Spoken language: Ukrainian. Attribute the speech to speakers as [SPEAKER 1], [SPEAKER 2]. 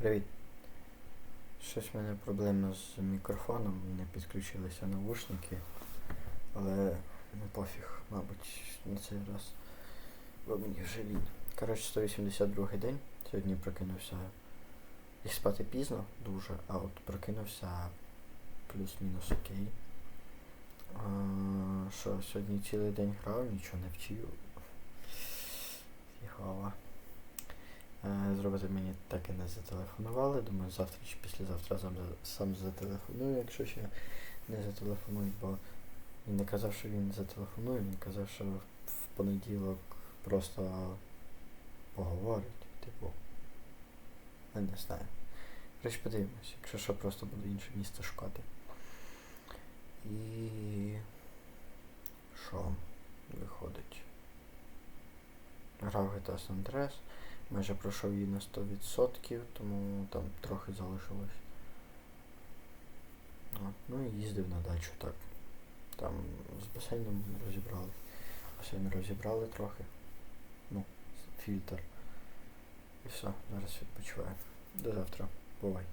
[SPEAKER 1] Привіт. Щось в мене проблема з мікрофоном, не підключилися навушники, але не пофіг, мабуть, на цей раз. Бо мені вже лінь. Коротше, 182 день. Сьогодні прокинувся. Ліг спати пізно, дуже, а от прокинувся плюс-мінус окей. А, що, сьогодні цілий день грав, нічого не вчив. Зробити мені так і не зателефонували. Думаю, завтра чи післязавтра сам, сам зателефоную, якщо ще не зателефонують, бо він не казав, що він зателефонує, він казав, що в понеділок просто поговорить, типу. Я не знаю. Коротше, подивимось, якщо що, просто буду інше місце шукати. І що виходить? Грав GTA San Andreas. Майже пройшов її на 100%, тому там трохи залишилось. От, ну і їздив на дачу так. Там з басейном розібрали. Басейн розібрали трохи. Ну, фільтр. І все, зараз відпочиваю. До завтра. Бувай.